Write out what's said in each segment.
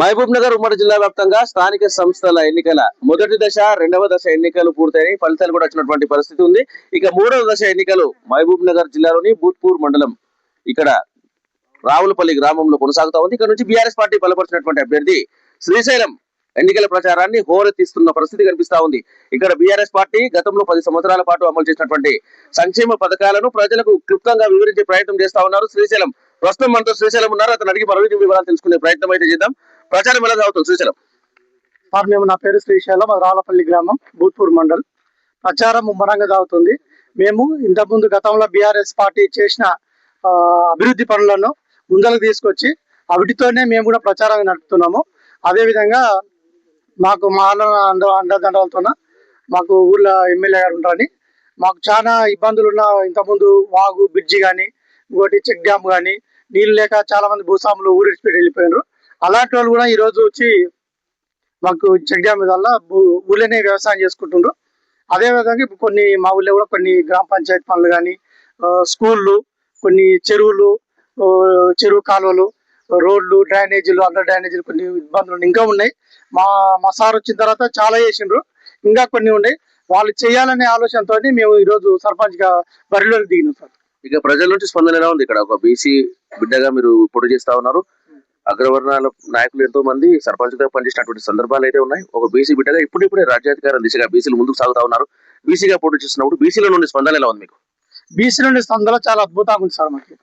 మహబూబ్ నగర్ ఉమ్మడి జిల్లా వ్యాప్తంగా స్థానిక సంస్థల ఎన్నికల మొదటి దశ రెండవ దశ ఎన్నికలు పూర్తయి ఫలితాలు కూడా వచ్చినటువంటి పరిస్థితి ఉంది. ఇక మూడవ దశ ఎన్నికలు మహబూబ్ నగర్ జిల్లాలోని భూత్పూర్ మండలం ఇక్కడ రావులపల్లి గ్రామంలో కొనసాగుతా ఉంది. ఇక్కడ నుంచి బీఆర్ఎస్ పార్టీ బలపరిచినటువంటి అభ్యర్థి శ్రీశైలం ఎన్నికల ప్రచారాన్ని హోరెత్తిస్తున్న పరిస్థితి కనిపిస్తా ఉంది. ఇక్కడ బీఆర్ఎస్ పార్టీ గతంలో పది సంవత్సరాల పాటు అమలు చేసినటువంటి సంక్షేమ పథకాలను ప్రజలకు క్లుప్తంగా వివరించే ప్రయత్నం చేస్తా ఉన్నారు శ్రీశైలం. ప్రస్తుతం మనతో శ్రీశైలం ఉన్నారు. అతను అడిగి మరొక వివరాలు తెలుసుకునే ప్రయత్నం అయితే చేద్దాం. ప్రచారం ఎలా సాగుతుంది శ్రీశైలం? సార్ మేము నా పేరు శ్రీశైలం అది రాళ్ళపల్లి గ్రామం భూత్పూర్ మండల్. ప్రచారం ముమ్మరంగా సాగుతుంది. మేము ఇంతకుముందు గతంలో బీఆర్ఎస్ పార్టీ చేసిన అభివృద్ధి పనులను ముందరకు తీసుకొచ్చి అవిటితోనే మేము కూడా ప్రచారం నడుపుతున్నాము. అదేవిధంగా మాకు మా అన్న అండ అండదండలతో మాకు ఊళ్ళో ఎమ్మెల్యే గారు ఉంటారని మాకు చాలా ఇబ్బందులు ఉన్న ఇంతకుముందు వాగు బ్రిడ్జి కానీ ఇంకోటి చెక్ డ్యామ్ కానీ నీళ్ళు లేక చాలా మంది భూస్వాములు ఊరిడిచిపెట్టి వెళ్ళిపోయినారు. అలాంటి వాళ్ళు కూడా ఈ రోజు వచ్చి మాకు చెక్ డ్యామ్ వల్ల ఊళ్ళోనే వ్యవసాయం చేసుకుంటుండ్రు. అదేవిధంగా కొన్ని మా ఊళ్ళో కూడా కొన్ని గ్రామ పంచాయతీ పనులు కానీ స్కూళ్ళు కొన్ని చెరువులు చెరువు కాలువలు రోడ్లు డ్రైనేజీలు అండర్ డ్రైనేజీలు కొన్ని ఇబ్బందులు ఇంకా ఉన్నాయి. మా మా సార్ వచ్చిన తర్వాత చాలా చేసిండ్రు. ఇంకా కొన్ని ఉన్నాయి. వాళ్ళు చేయాలనే ఆలోచనతో మేము ఈరోజు సర్పంచ్గా బరిలోకి దిగినాం సార్. ఇక ప్రజల నుంచి స్పందన ఎలా ఉంది? ఇక్కడ ఒక బీసీ బిడ్డగా మీరు పోటీ చేస్తా ఉన్నారు. అగ్రవర్ణాల నాయకులు ఎంతో మంది సర్పంచ్గా పనిచేసినటువంటి సందర్భాలు అయితే ఉన్నాయి. ఒక బీసీ బిడ్డగా ఇప్పుడిప్పుడే రాజ్యాధికారం దిశగా బీసీలు ముందుకు సాగుతా ఉన్నారు. బీసీగా పోటీ చేస్తున్నప్పుడు బీసీల నుండి స్పందన ఎలా ఉంది మీకు? బీసీ నుండి స్పందన చాలా అద్భుతంగా ఉంది సార్ మనకి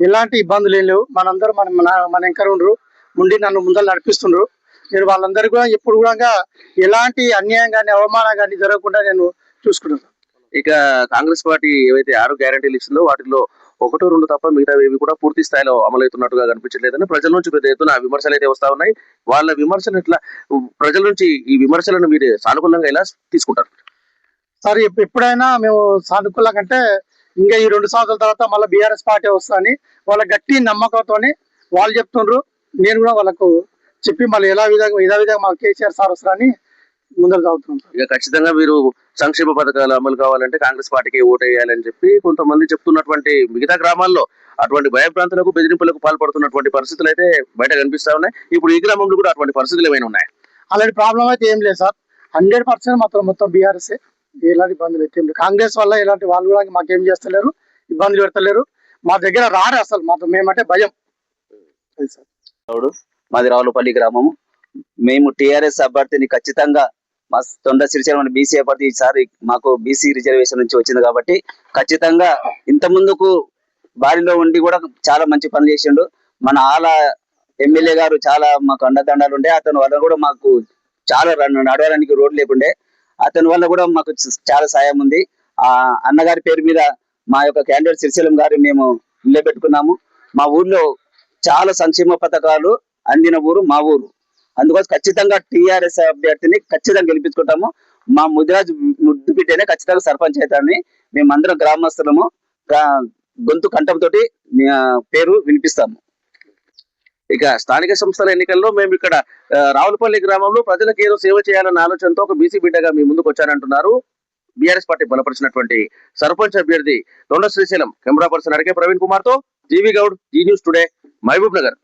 ఎలాంటి ఇబ్బందులు ఏం లేవు. మనందరూ మన మన మన ఎంకర ఉండరు. ఉండి నన్ను ముందర నడిపిస్తుండ్రు. నేను వాళ్ళందరూ కూడా ఎప్పుడు కూడా ఎలాంటి అన్యాయం కానీ అవమానం కానీ జరగకుండా నేను చూసుకుంటున్నాను. ఇక కాంగ్రెస్ పార్టీ ఏవైతే ఆరు గ్యారంటీలు ఇచ్చిందో వాటిలో ఒకటో రెండు తప్ప మిగతా ఏవి కూడా పూర్తి స్థాయిలో అమలవుతున్నట్టుగా కనిపించలేదని ప్రజల నుంచి పెద్ద ఎత్తున విమర్శలు అయితే వస్తా ఉన్నాయి. వాళ్ళ విమర్శలు ఎట్లా ప్రజల నుంచి ఈ విమర్శలను మీరు సానుకూలంగా ఎలా తీసుకుంటారు? సార్ ఎప్పుడైనా మేము సానుకూల కంటే ఇంకా ఈ రెండు సంవత్సరాల తర్వాత మళ్ళీ బీఆర్ఎస్ పార్టీ వస్తుందని వాళ్ళ గట్టి నమ్మకంతో వాళ్ళు చెప్తుండ్రు. నేను కూడా వాళ్ళకు చెప్పి మళ్ళీ ఎలా విధంగా ఇదే విధంగా మాకు కేసీఆర్ సార్ వస్తారని ముందర చదువుతున్నాం సార్. ఇక ఖచ్చితంగా మీరు సంక్షేమ పథకాలు అమలు కావాలంటే కాంగ్రెస్ పార్టీకి ఓటు వేయాలని చెప్పి కొంతమంది చెప్తున్నటువంటి మిగతా గ్రామాల్లో అటువంటి భయభ్రాంతులకు బెదిరింపులకు పాల్పడుతున్నటువంటి పరిస్థితులు అయితే బయట కనిపిస్తా ఉన్నాయి. ఇప్పుడు ఈ గ్రామంలో కూడా అటువంటి పరిస్థితులు ఏమైనా ఉన్నాయి? అలాంటి ప్రాబ్లం అయితే ఏం లేదు సార్. హండ్రెడ్ పర్సెంట్ మొత్తం మొత్తం బీఆర్ఎస్ ఎలాంటి ఇబ్బందులు అయితే ఏం కాంగ్రెస్ వల్ల ఎలాంటి వాళ్ళు కూడా మాకేం చేస్తలేరు ఇబ్బందులు పెడతలేరు. మా దగ్గర రారు అసలు. మాతో మేమంటే భయం. సార్ మాది రావులపల్లి గ్రామము. మేము టిఆర్ఎస్ అభ్యర్థిని ఖచ్చితంగా మా తొండ మన బీసీ అభ్యర్థి ఈసారి మాకు బీసీ రిజర్వేషన్ నుంచి వచ్చింది కాబట్టి ఖచ్చితంగా ఇంత ముందుకు బారిలో ఉండి కూడా చాలా మంచి పని చేసిండు. మన ఆల ఎమ్మెల్యే గారు చాలా మాకు అండదండాలు ఉండే అతని వల్ల కూడా మాకు చాలా నడవడానికి రోడ్ లేకుండే. అతని వల్ల కూడా మాకు చాలా సాయం ఉంది. ఆ అన్నగారి పేరు మీద మా యొక్క క్యాండిడేట్ శ్రీశైలం గారు మేము నిలబెట్టుకున్నాము. మా ఊర్లో చాలా సంక్షేమ పథకాలు అందిన ఊరు మా ఊరు. అందుకోసం ఖచ్చితంగా టీఆర్ఎస్ అభ్యర్థిని ఖచ్చితంగా గెలిపించుకుంటాము. మా ముదిరాజ్ ముద్దు బిడ్డనే ఖచ్చితంగా సర్పంచ్ అవుతాడని మేమందరం గ్రామస్తులము గొంతు కంఠంతో పేరు వినిపిస్తాము. ఇక స్థానిక సంస్థల ఎన్నికల్లో మేము ఇక్కడ రావులపల్లి గ్రామంలో ప్రజలకు ఏదో సేవ చేయాలన్న ఆలోచనతో ఒక బీసీ బిడ్డగా మీ ముందుకు వచ్చానంటున్నారు. బీఆర్ఎస్ పార్టీ బలపరిచినటువంటి సర్పంచ్ అభ్యర్థి దొండ శ్రీశైలం కెమెరా పర్సన్ అడిగే ప్రవీణ్ కుమార్తో GV Goud Zee News today Mahbubnagar.